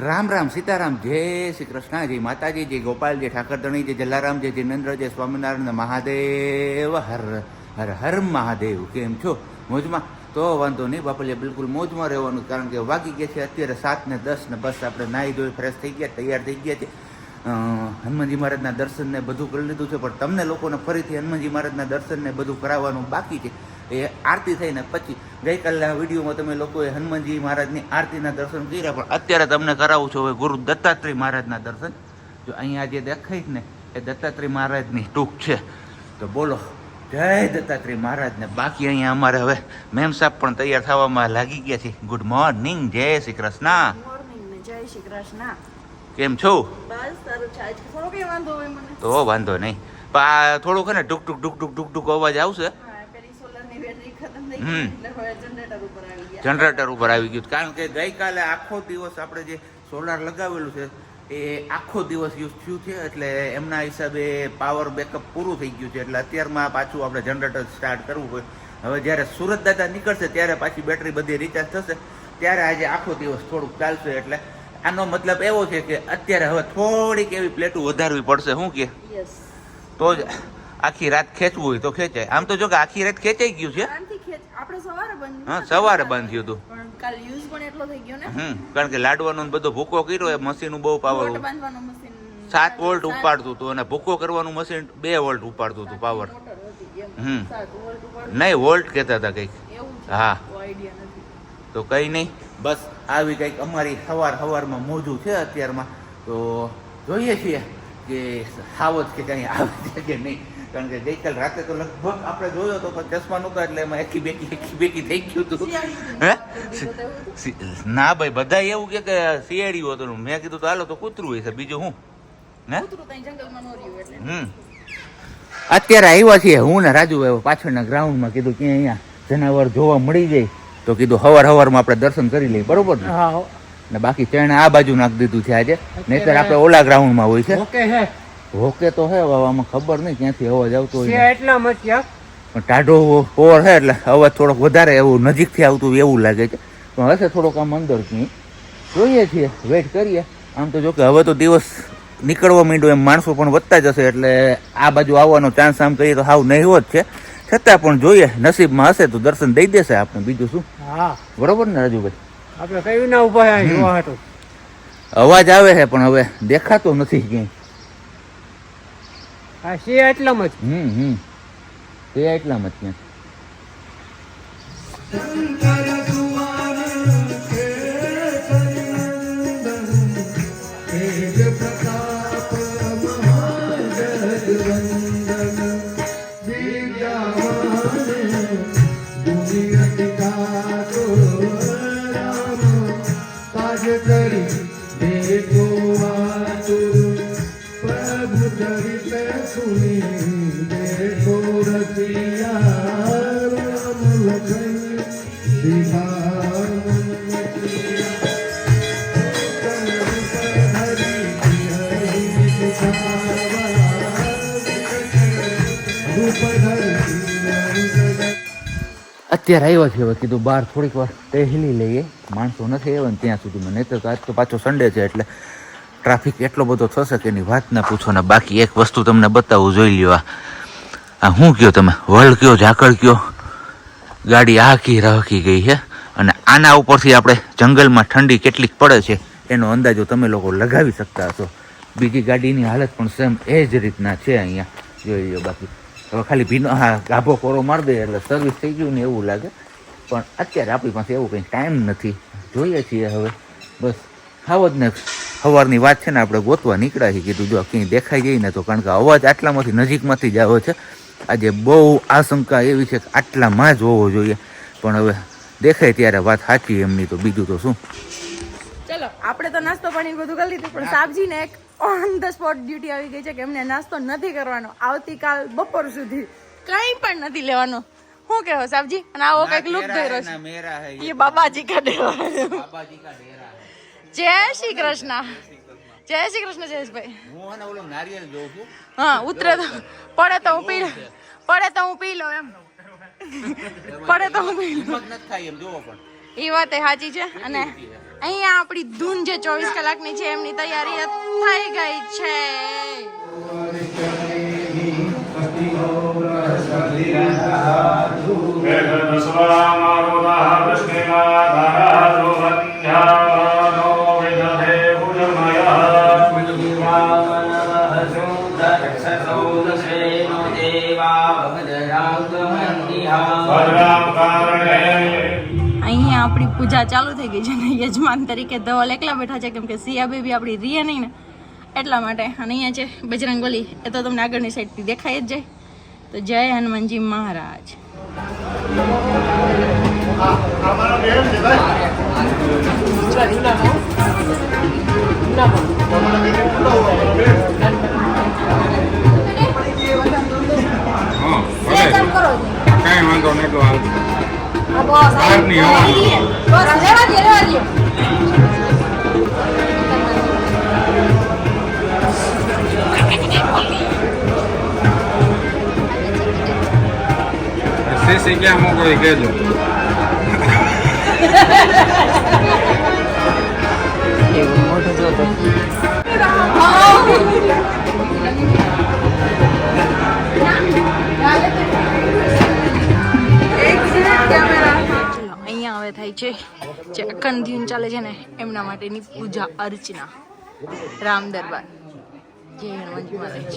રામ રામ, સીતારામ, જય શ્રી કૃષ્ણ, જય માતાજી, જય ગોપાલ, જય ઠાકરધણી, જય જલારામ, જય જિનેન્દ્ર જય સ્વામિનારાયણ મહાદેવ, હર હર હર મહાદેવ. કેમ છો? મોજમાં? તો વાંધો નહીં બાપલિયા બિલકુલ મોજમાં રહેવાનું, કારણ કે વાગી ગયા છે અત્યારે સાત ને દસ ને બસ આપણે નાહી ધોઈ ફ્રેશ થઈ ગયા, તૈયાર થઈ ગયા છે. હનુમાનજી મહારાજના દર્શન ને બધું કરી લીધું છે, પણ તમને લોકોને ફરીથી હનુમાનજી મહારાજના દર્શન ને બધું કરાવવાનું બાકી છે. એ આરતી થઈને પછી ગઈકાલના વિડીયોમાં તમે લોકોએ હનુમાનજી મહારાજની આરતીના દર્શન કર્યા પણ અત્યારે તમને કરાવું છું હવે ગુરુ દત્તાત્રેય મહારાજના દર્શન. જો અહીંયા જે દેખાય છે ને એ દત્તાત્રેય મહારાજની ટૂંક છે. તો બોલો જય દત્તાત્રેય મહારાજને. બાકી અહીંયા અમારે હવે મેમ સાહેબ પણ તૈયાર થવામાં લાગી ગયા છે. ગુડ મોર્નિંગ જય શ્રી કૃષ્ણ. જય શ્રી કૃષ્ણ. કેમ છો? તો વાંધો નહીં. પણ આ થોડુંક ને ટુક ટુક ટુક ટુક ટુક ટુક અવાજ આવશે હા પેલી સોલરની બેટરી ખતમ થઈ હમ. ગઈ એટલે હવે જનરેટર ઉપર આવી જનરેટર ઉપર આવી ગયું કારણ કે ગઈકાલે આખો દિવસ આપણે જે સોલાર લગાવેલું છે એ આખો દિવસ યુઝ થયું છે. એટલે એમના હિસાબે પાવર બેકઅપ પૂરું થઈ ગયું છે. એટલે અત્યારમાં પાછું આપણે જનરેટર સ્ટાર્ટ કરવું હોય હવે જ્યારે સુરત દાદા નીકળશે ત્યારે પાછી બેટરી બધી રિચાર્જ થશે. ત્યારે આજે આખો દિવસ થોડુંક ચાલશે. એટલે આનો મતલબ એવો છે કે અત્યારે હવે થોડીક એવી પ્લેટું વધારવી પડશે. શું કે? તો જ આખી રાત ખેંચવું હોય તો ખેંચાય. આમ તો જો કે આખી રાત ખેંચાઈ ગયું છે. આપણે સવારે બંધ હા સવારે બંધ થયું હતું પણ કાલ યુઝ પણ એટલો થઈ ગયો ને. હમ કારણ કે લાડવાનો ને બધો ભૂકો કર્યો એ મશીન બહુ પાવર સાત વોલ્ટ ઉપાડતું હતું અને ભૂકો કરવાનું મશીન બે વોલ્ટ ઉપાડતું હતું પાવર હમ. નહીં વોલ્ટ કહેતા હતા કંઈક. હા. તો કંઈ નહીં. બસ આવી કંઈક અમારી સવાર સવારમાં મોજું છે અત્યારમાં. તો જોઈએ છીએ કે સાવત કે કંઈ આવે છે કે નહીં. કારણ કે ગઈકાલ રાતે તો લગભગ આપણે જોયો તો પણ ચશ્મા નહોતા એટલે એમાં એકી બેકી એકી બેકી થઈ ગયું હતું. હે? ના ભાઈ બધા એવું કે કે હતું. મેં કીધું તો હાલો તો કૂતરું હશે છે બીજું હું? હે? કૂતરું ત્યાં જંગલમાં ન રહ્યું એટલે. હમ. અત્યારે આવ્યા છીએ હું ને રાજુ આવ્યો પાછળના ગ્રાઉન્ડમાં કીધું કે અહીંયા જનાવર જોવા મળી જાય તો કીધું હવાર હવારમાં આપણે દર્શન કરી લઈએ. બરોબર ને? હા. ને બાકી ચણ આ બાજુ નાખી દીધું છે આજે. નહીતર આપણે ઓલા ગ્રાઉન્ડમાં હોય છે. ઓકે હોકે તો હે આમાં ખબર નહીં ક્યાંથી અવાજ આવતો હોય એટલા મચ્યા. પણ ટાઢો ઓવર છે એટલે અવાજ થોડોક વધારે એવું નજીકથી આવતું હોય એવું લાગે છે. પણ હશે થોડોક આમ અંદર ક્યાંય જોઈએ છીએ વેઇટ કરીએ. આમ તો જો કે હવે તો દિવસ નીકળવા માંડ્યો એમ માણસો પણ વધતા જશે એટલે આ બાજુ આવવાનો ચાન્સ આમ કહીએ તો સાવ નહીં જ છે. છતાં પણ જોઈએ નસીબમાં હશે તો દર્શન દઈ દેશે આપણે. બીજું શું? હા. બરોબર ને રાજુભાઈ? આપણે કયું ના ઊભા અવાજ આવે છે પણ હવે દેખાતો નથી ક્યાંય. હા છે એટલામાં જ હમ હમ. તે એટલામાં જ ત્યાં. પ્રભુ અત્યારે આવ્યા છે હવે, કીધું બહાર થોડીક વાર ટહેલી લઈએ. માણસો નથી આવ્યા ને ત્યાં સુધીમાં નહીં તો આજ તો પાછો સન્ડે છે એટલે ટ્રાફિક એટલો બધો થશે કે એની વાત ના પૂછો ને બાકી એક વસ્તુ તમને બતાવું, જોઈ લ્યો આ. શું કયો તમે? વળ કયો, ઝાકળ કયો? ગાડી આખી રહકી ગઈ છે અને આના ઉપરથી આપણે જંગલમાં ઠંડી કેટલીક પડે છે, એનો અંદાજો તમે લોકો લગાવી શકતા હશો. બીજી ગાડીની હાલત પણ સેમ એ જ રીતના છે અહીંયા. જોઈ લ્યો બાકી. હવે ખાલી ભીનો, હા, ગાભો કોરો મારી દે એટલે સર્વિસ થઈ ગયું ને એવું લાગે. પણ અત્યારે આપણી પાસે એવું કંઈ ટાઈમ નથી. જોઈએ છીએ હવે. બસ. આવો જ ને સવારની વાત છે ને આપણે ગોતવા નીકળ્યા છીએ. કીધું જો ક્યાંય દેખાઈ જાય ને તો કારણ કે અવાજ આટલામાંથી નજીકમાંથી જ આવે છે. આજે બહુ આશંકા એવી છે કે આટલામાં જ હોવો જોઈએ. પણ હવે દેખાય ત્યારે વાત સાચી એમની તો. બીજું તો શું? ચલો આપણે તો નાસ્તો પાણી બધું કરી લીધું પણ સાબજીને એક ઓન ધ સ્પોટ ડ્યુટી આવી ગઈ છે કે એમને નાસ્તો નથી કરવાનો. આવતીકાલ બપોર સુધી કંઈ પણ નથી લેવાનો. શું કહેવો સાબજી? અને આવો કંઈક લુપ્ત રહ્યો છે. એ બાબાજી કા બાબાજી કા જય શ્રી કૃષ્ણ. જય શ્રી કૃષ્ણ જયેશભાઈ. હા ઉતરે તો. પડે તો હું પી પડે તો હું પી લઉં એમ. પડે તો હું પી લઉં એ વાત સાચી છે. અને અહીંયા આપણી ધૂન જે ચોવીસ કલાકની છે એમની તૈયારી થઈ ગઈ છે. સાધુ પૂજા ચાલુ થઈ ગઈ છે અને યજમાન તરીકે ધવલ એકલા બેઠા છે કેમ કે સિયા બેબી આપણી રીએ નહીં ને. એટલા માટે અને અહીંયા છે બજરંગબલી એ તો તમને આગળની સાઈડથી દેખાય જ જાય. તો જય હનુમાનજી મહારાજ. કઈ વાંધો નહીં તો હાલ. બહારની હવા સીસી ક્યાં મોકલો એ કહેજો ચલો અખંડ ધ્યુન ચાલે છે ને, એમના માટેની પૂજા અર્ચના. રામ દરબાર. જય હનુમાનજી મહારાજ.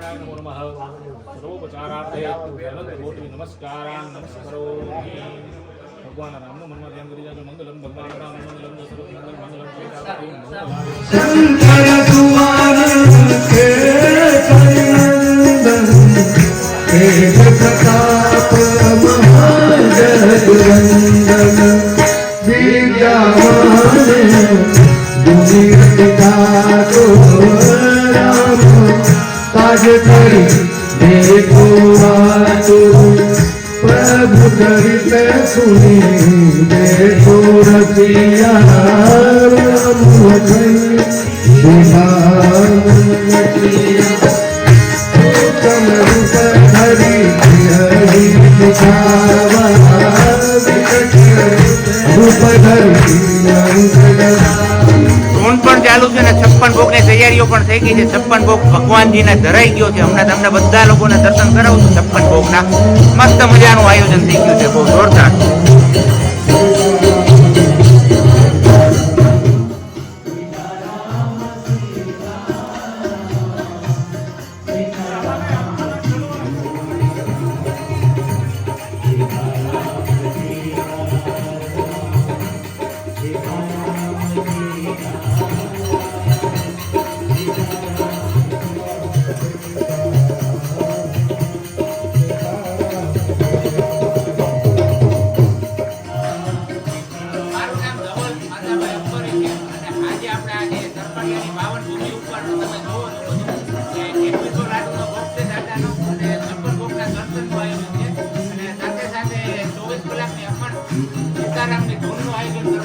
રામનું મનમાં ધ્યાન భగవానరామను మన్మధ్యాంగురియాలు మంగళం బొమ్మలింగాం మంగళం దశరథమంగళం మంగళం శంకర సువానకే కలినందం తేజ ప్రతాప మహాజగవందన దివ్యమాన దునియటికాతో రామ ताज करी देखो आतुर ધરી સુની બેઠો રૂપ ધરી ચાલુ છે ને છપ્પન ભોગની તૈયારીઓ પણ થઈ ગઈ છે. છપ્પન ભોગ ભગવાનજીને ધરાઈ ગયો છે. હમણાં તમને બધા લોકોને દર્શન કરાવું છું. છપ્પન ભોગના મસ્ત મજાનું આયોજન થઈ ગયું છે. બહુ જોરદાર. આજે